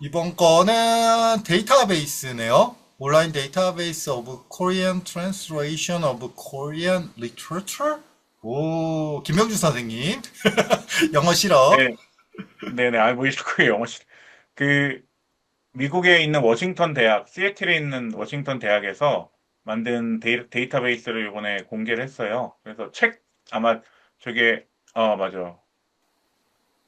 이번 거는 데이터베이스네요. 온라인 데이터베이스 of Korean Translation of Korean Literature? 오, 김명준 선생님. 영어 싫어. 네, 네네. 아, 뭐 이렇게 영어 시, 그 미국에 있는 워싱턴 대학, 시애틀에 있는 워싱턴 대학에서 만든 데이, 데이 터베이스를 이번에 공개를 했어요. 그래서 책 아마 저게 어 맞아.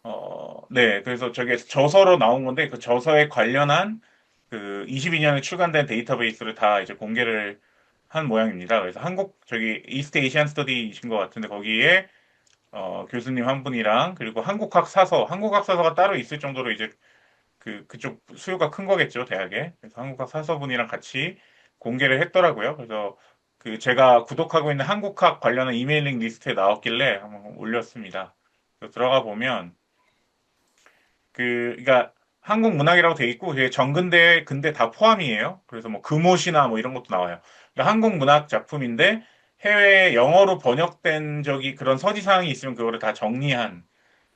어, 네. 그래서 저게 저서로 나온 건데 그 저서에 관련한 그 22년에 출간된 데이터베이스를 다 이제 공개를 한 모양입니다. 그래서 한국 저기 이스트 에이시안 스터디이신 것 같은데 거기에 어, 교수님 한 분이랑 그리고 한국학 사서, 한국학 사서가 따로 있을 정도로 이제 그 그쪽 수요가 큰 거겠죠, 대학에. 그래서 한국학 사서분이랑 같이 공개를 했더라고요. 그래서 그 제가 구독하고 있는 한국학 관련한 이메일링 리스트에 나왔길래 한번 올렸습니다. 들어가 보면 그 그러니까 한국 문학이라고 돼 있고 그게 정근대 근대 다 포함이에요. 그래서 뭐 금옷이나 뭐 이런 것도 나와요. 그러니까 한국 문학 작품인데 해외 영어로 번역된 적이 그런 서지 사항이 있으면 그거를 다 정리한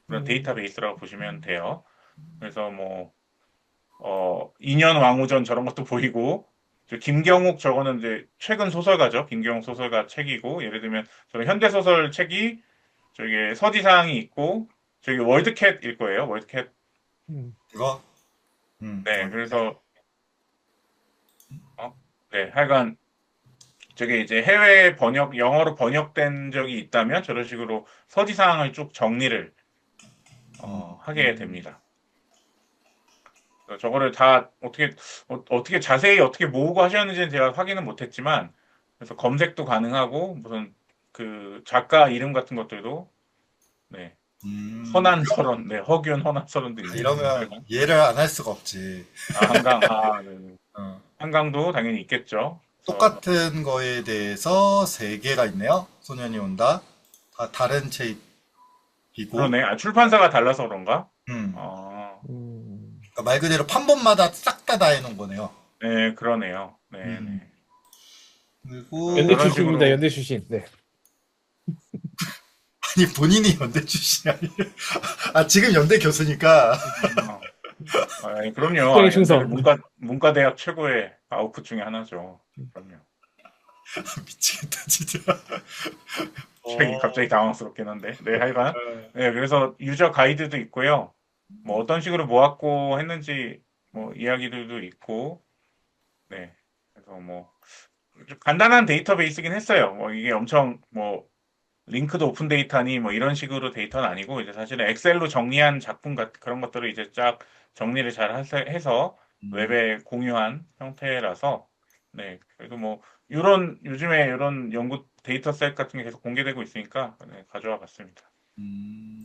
그런 음. 데이터베이스라고 보시면 돼요. 그래서 뭐 어, 인연 왕우전 저런 것도 보이고 저 김경욱 저거는 이제 최근 소설가죠. 김경욱 소설가 책이고 예를 들면 저는 현대 소설 책이 저기 서지 사항이 있고 저기 월드캣일 거예요. 월드캣 음. 이거? 음. 네, 그래서 어, 네, 하여간 저게 이제 해외 번역 영어로 번역된 적이 있다면 저런 식으로 서지 사항을 쭉 정리를 어, 하게 됩니다. 그래서 저거를 다 어떻게 어, 떻게 자세히 어떻게 모으고 하셨는지는 제가 확인은 못했지만 그래서 검색도 가능하고 무슨 그 작가 이름 같은 것들도 네 음. 허난설원 네 허균 허난설원도 있네요. 이러면 이해를 안 할 수가 없지. 아, 한강 아 네, 네. 어. 한강도 당연히 있겠죠. 똑같은 거에 대해서 세 개가 있네요. 소년이 온다. 다 다른 책이고. 그러네. 아, 출판사가 달라서 그런가? 그러니까 말 그대로 판본마다 싹 다 다 해놓은 거네요. 네, 그러네요. 네, 음. 네. 그리고 연대 그런 출신입니다. 식으로- 연대 출신. 네. 아니 본인이 연대 출신이 아니에요. 아 지금 연대 교수니까 어. 아, 그럼요. 특별히 아, 충성. 문과 문과 대학 최고의 아웃풋 중에 하나죠. 그럼요. 미치겠다 진짜. 책이 갑자기 당황스럽긴 한데. 네, 하여간. 네, 그래서 유저 가이드도 있고요. 뭐 어떤 식으로 모았고 했는지 뭐 이야기들도 있고. 네. 그래서 뭐좀 간단한 데이터베이스긴 했어요. 뭐 이게 엄청 뭐 링크도 오픈 데이터니 뭐 이런 식으로 데이터는 아니고 이제 사실은 엑셀로 정리한 작품 같 그런 것들을 이제 쫙 정리를 잘 해서 웹에 공유한 형태라서 네 그래도 뭐 이런 요즘에 이런 연구 데이터셋 같은 게 계속 공개되고 있으니까 네, 가져와 봤습니다. 음.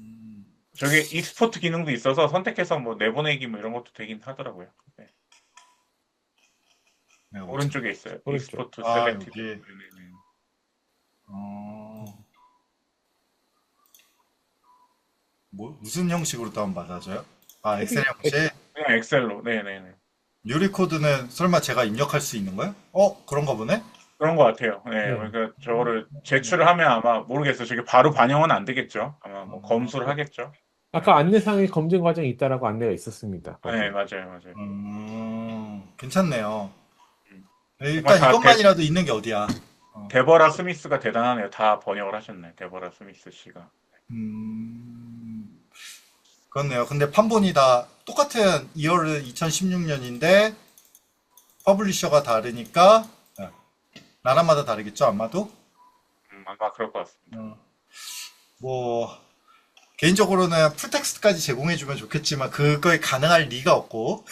저게 익스포트 기능도 있어서 선택해서 뭐 내보내기 뭐 이런 것도 되긴 하더라고요. 네, 네, 오른쪽에 있어요. 오른쪽. 익스포트 아, 셀렉티브. 여기. 네, 네, 네. 어... 뭐 무슨 형식으로 다운 받아줘요? 아 엑셀 형식. 그냥 엑셀로. 네네네. 유리 코드는 설마 제가 입력할 수 있는 거예요? 어 그런가 보네. 그런 것 같아요. 네, 네. 그러니까 저거를 제출을 하면 아마 모르겠어요. 저게 바로 반영은 안 되겠죠. 아마 뭐 검수를 하겠죠. 아까 안내상에 검증 과정이 있다라고 안내가 있었습니다. 네, 맞아요, 맞아요. 음 괜찮네요. 음. 일단 정말 다 이것만이라도 있는 게 어디야? 데버라 스미스가 대단하네요. 다 번역을 하셨네. 데버라 스미스 씨가. 음 그렇네요. 근데 판본이 다 똑같은 이어는 2016년인데 퍼블리셔가 다르니까 네. 나라마다 다르겠죠 아마도. 음, 아마 그럴 것 같습니다. 어, 뭐 개인적으로는 풀텍스트까지 제공해주면 좋겠지만 그거에 가능할 리가 없고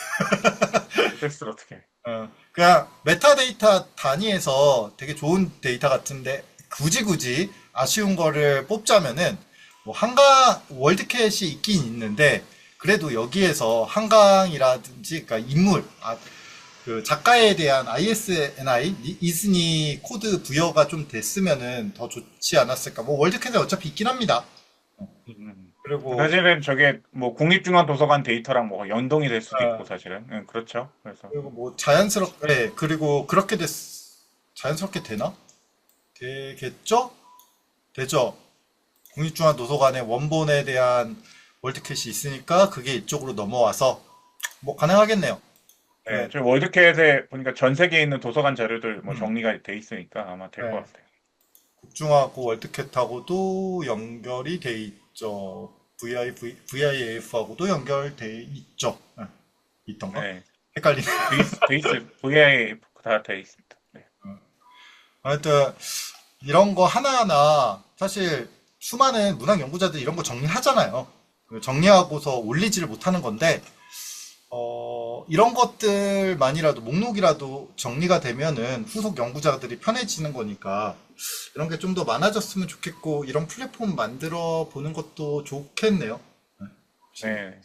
텍스트를 어떻게? 해. 어, 그냥 메타데이터 단위에서 되게 좋은 데이터 같은데 굳이 굳이 아쉬운 거를 뽑자면은 뭐 한강 월드캣이 있긴 있는데 그래도 여기에서 한강이라든지 그러니까 인물 아, 그 작가에 대한 ISNI 이- 이스니 코드 부여가 좀 됐으면은 더 좋지 않았을까 뭐 월드캣에 어차피 있긴 합니다 음. 그리고 사실은 저게 뭐 국립중앙도서관 데이터랑 뭐 연동이 될 수도 아. 있고 사실은 응, 그렇죠. 그래서 그리고 뭐 자연스럽게 네, 그리고 그렇게 됐 자연스럽게 되나? 되겠죠? 되죠? 국립중앙도서관에 원본에 대한 월드캣이 있으니까 그게 이쪽으로 넘어와서 뭐 가능하겠네요. 네, 네. 저 월드캣에 보니까 전 세계에 있는 도서관 자료들 뭐 음. 정리가 돼 있으니까 아마 될 네. 것 같아요. 국중하고 월드캣하고도 연결이 돼 있죠. VI, VIAF하고도 연결돼 있죠. 네. 있던가? 네, 헷갈리네. 돼, 있, 돼 있어요. VI 다돼 있습니다. 네. 하여튼 이런 거 하나하나 사실 수많은 문학 연구자들이 이런 거 정리하잖아요. 그 정리하고서 올리지를 못하는 건데 어, 이런 것들만이라도 목록이라도 정리가 되면은 후속 연구자들이 편해지는 거니까 이런 게 좀 더 많아졌으면 좋겠고 이런 플랫폼 만들어 보는 것도 좋겠네요. 네.